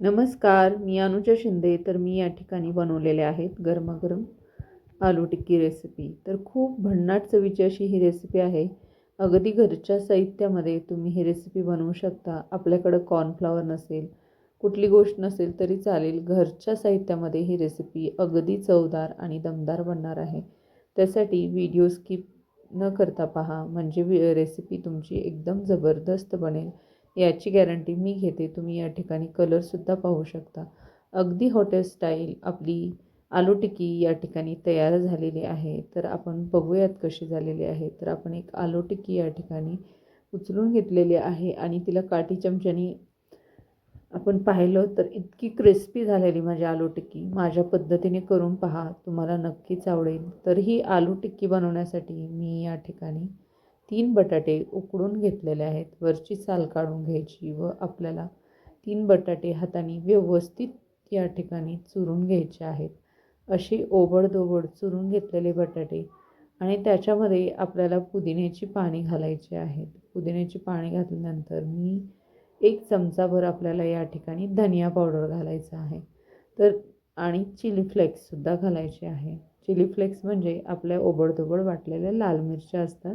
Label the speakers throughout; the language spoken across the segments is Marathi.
Speaker 1: नमस्कार मी अनुजा शिंदे. तर मी या ठिकाणी बनवलेले आहेत गरमागरम आलू टिक्की रेसिपी तर खूप भन्नाट चवीची अशी ही रेसिपी आहे. अगदी घरच्या साहित्यामध्ये तुम्ही ही रेसिपी बनवू शकता. आपल्याकडं कॉर्नफ्लॉवर नसेल कुठली गोष्ट नसेल तरी चालेल. घरच्या साहित्यामध्ये ही रेसिपी अगदी चवदार आणि दमदार बनणार आहे. त्यासाठी व्हिडिओ स्किप न करता पहा. म्हणजे वि रेसिपी तुमची एकदम जबरदस्त बनेल. याची गॅरंटी मी घेते. तुम्ही या ठिकाणी कलरसुद्धा पाहू शकता. अगदी हॉटेल स्टाईल आपली आलू टिक्की या ठिकाणी तयार झालेली आहे. तर आपण बघूयात कशी झालेली आहे. तर आपण एक आलू टिक्की या ठिकाणी उचलून घेतलेली आहे आणि तिला काठी चमच्यानी आपण पाहिलं तर इतकी क्रिस्पी झालेली माझी आलू टिक्की. माझ्या पद्धतीने करून पहा. तुम्हाला नक्कीच आवडेल. तर ही आलू टिक्की बनवण्यासाठी मी या ठिकाणी तीन बटाटे उकडून घेतलेले आहेत. वरची साल काढून घ्यायची व आपल्याला तीन बटाटे हाताने व्यवस्थित या ठिकाणी चुरून घ्यायचे आहेत. असे ओबडधोबड चुरून घेतलेले बटाटे आणि त्याच्यामध्ये आपल्याला पुदिन्याची पाणी घालायची आहेत. पुदिन्याची पाणी घातल्यानंतर मी एक चमचाभर आपल्याला या ठिकाणी धनिया पावडर घालायचा आहे. तर आणि चिली फ्लेक्ससुद्धा घालायचे आहे. चिली फ्लेक्स म्हणजे आपल्या ओबडधोबड वाटलेल्या लाल मिरच्या असतात.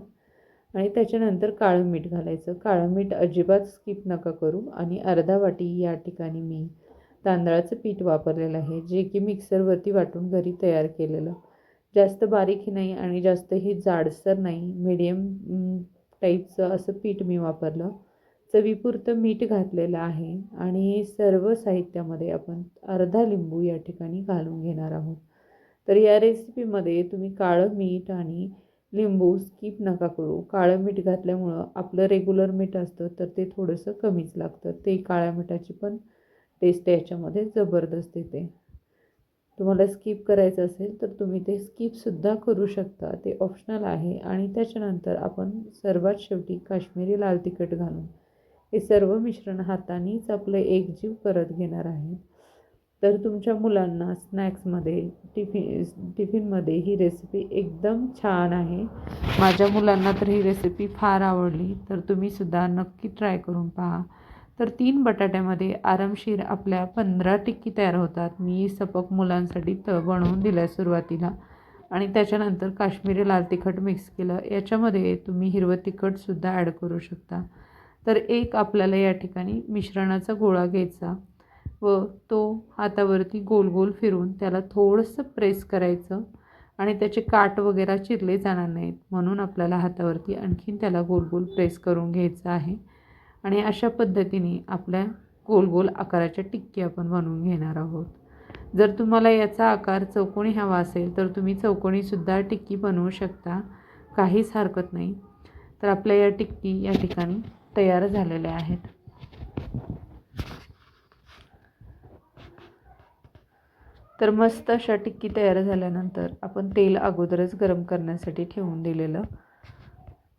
Speaker 1: आणि त्याच्यानंतर काळं मीठ घालायचं. काळं मीठ अजिबात स्किप नका करू. आणि अर्धा वाटी या ठिकाणी मी तांदळाचं पीठ वापरलेलं आहे जे की मिक्सरवरती वाटून घरी तयार केलेलं. जास्त बारीकही नाही आणि जास्तही जाडसर नाही. मीडियम टाईपचं असं पीठ मी वापरलं. चवीपुरतं मीठ घातलेलं आहे. आणि सर्व साहित्यामध्ये आपण अर्धा लिंबू या ठिकाणी घालून घेणार आहोत. तर या रेसिपीमध्ये तुम्ही काळं मीठ आणि लिंबू स्किप नका करू. काळं मीठ घातल्यामुळं आपलं रेग्युलर मीठ असतं तर ते थोडंसं कमीच लागतं. ते काळ्या मिठाची पण टेस्ट याच्यामध्ये जबरदस्त येते. तुम्हाला स्किप करायचं असेल तर तुम्ही ते स्किपसुद्धा करू शकता. ते ऑप्शनल आहे आणि त्याच्यानंतर आपण सर्वात शेवटी काश्मीरी लाल तिखट घालून हे सर्व मिश्रण हातानेच आपलं एकजीव करत घेणार आहे. तर तुमच्या मुलांना स्नॅक्समध्ये टिफिन टिफिनमध्ये ही रेसिपी एकदम छान आहे. माझ्या मुलांना तर ही रेसिपी फार आवडली तर तुम्हीसुद्धा नक्की ट्राय करून पहा. तर तीन बटाट्यामध्ये आरामशीर आपल्या पंधरा टिक्की तयार होतात. मी सपक मुलांसाठी त बनवून दिल्या सुरुवातीला. आणि त्याच्यानंतर काश्मीरी लाल तिखट मिक्स केलं. याच्यामध्ये तुम्ही हिरवं तिखटसुद्धा ॲड करू शकता. तर एक आपल्याला या ठिकाणी मिश्रणाचा गोळा घ्यायचा. व तो हातावरती गोल गोल फिरून त्याला थोडंसं प्रेस करायचं आणि त्याचे काट वगैरे चिरले जाणार नाहीत. म्हणून आपल्याला हातावरती आणखीन त्याला गोल गोल प्रेस करून घ्यायचं आहे. आणि अशा पद्धतीने आपल्या गोल गोल आकाराच्या टिक्की आपण बनवून घेणार आहोत. जर तुम्हाला याचा आकार चौकोनी हवा असेल तर तुम्ही चौकोनीसुद्धा टिक्की बनवू शकता. काहीच हरकत नाही. तर आपल्या या टिक्की या ठिकाणी तयार झालेल्या आहेत. तर मस्त अशा टिक्की तयार झाल्यानंतर आपण तेल अगोदरच गरम करण्यासाठी ठेवून दिलेलं.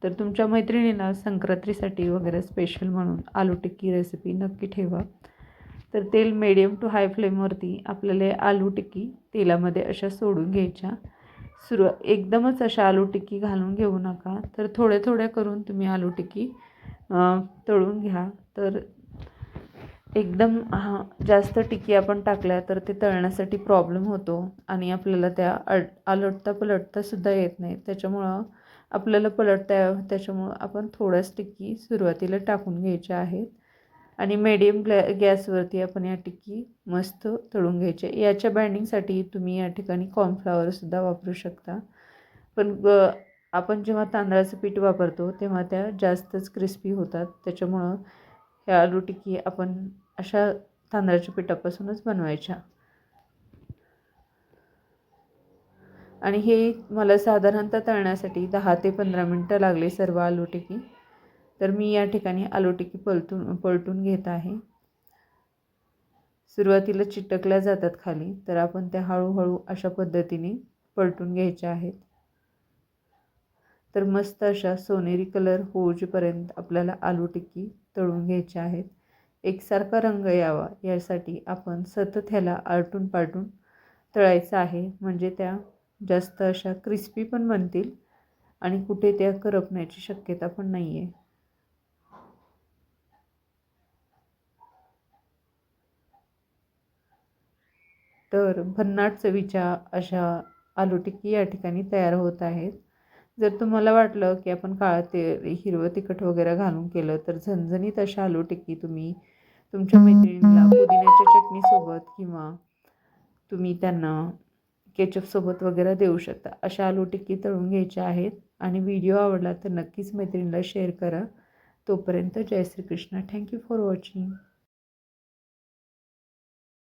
Speaker 1: तर तुमच्या मैत्रिणीला संक्रांतीसाठी वगैरे स्पेशल म्हणून आलू टिक्की रेसिपी नक्की ठेवा. तर तेल मीडियम टू हाय फ्लेमवरती आपल्याला आलू टिक्की तेलामध्ये अशा सोडून घ्यायच्या. सुरू एकदमच अशा आलू टिक्की घालून घेऊ नका. तर थोड्या थोड्या करून तुम्ही आलू टिक्की तळून घ्या. तर एकदम हा जास्त टिक्की आपण टाकल्या तर ते तळण्यासाठी प्रॉब्लेम होतो आणि आपल्याला त्या अड आलटता पलटतासुद्धा येत नाही. त्याच्यामुळं आपल्याला पलटता त्याच्यामुळं आपण थोड्याच टिक्की सुरुवातीला टाकून घ्यायच्या आहेत. आणि मीडियम ग्लॅ गॅसवरती आपण या टिक्की मस्त तळून घ्यायच्या. याच्या बाइंडिंगसाठी तुम्ही या ठिकाणी कॉर्नफ्लावरसुद्धा वापरू शकता. पण आपण जेव्हा तांदळाचं पीठ वापरतो तेव्हा त्या जास्तच क्रिस्पी होतात. त्याच्यामुळं ह्या आलू टिक्की आपण अशा तांदळाच्या पिठापासूनच बनवायच्या. आणि हे मला साधारणतः तळण्यासाठी दहा ते पंधरा मिनटं लागले सर्व आलू टिकी तर मी या ठिकाणी आलू टिकी पलटून पलटून घेत आहे. सुरुवातीला चिटकल्या जातात खाली तर आपण त्या हळूहळू अशा पद्धतीने पलटून घ्यायच्या आहेत. तर मस्त अशा सोनेरी कलर होऊपर्यंत आपल्याला आलू टिक्की तळून घ्यायच्या आहेत. एकसारखा रंग यावा यासाठी आपण सतत ह्याला आलटून पालटून तळायचं आहे. म्हणजे त्या जास्त अशा क्रिस्पी पण बनतील आणि कुठे त्या करपण्याची शक्यता पण नाही आहे तर भन्नाट चवीच्या अशा आलू टिक्की या ठिकाणी तयार होत आहेत. जर तुम्हाला वाटलं की आपण काळं ते हिरवं तिखट वगैरे घालून केलं तर झणझणीत अशा आलू टिक्की तुम्ही तुमच्या मैत्रिणीला पुदिन्याच्या चटणीसोबत किंवा तुम्ही त्यांना केचपसोबत वगैरे देऊ शकता. अशा आलू टिक्की तळून घ्यायच्या आहेत आणि व्हिडिओ आवडला तर नक्कीच मैत्रिणीला शेअर करा. तोपर्यंत जय Shrikrishna. Thank you for watching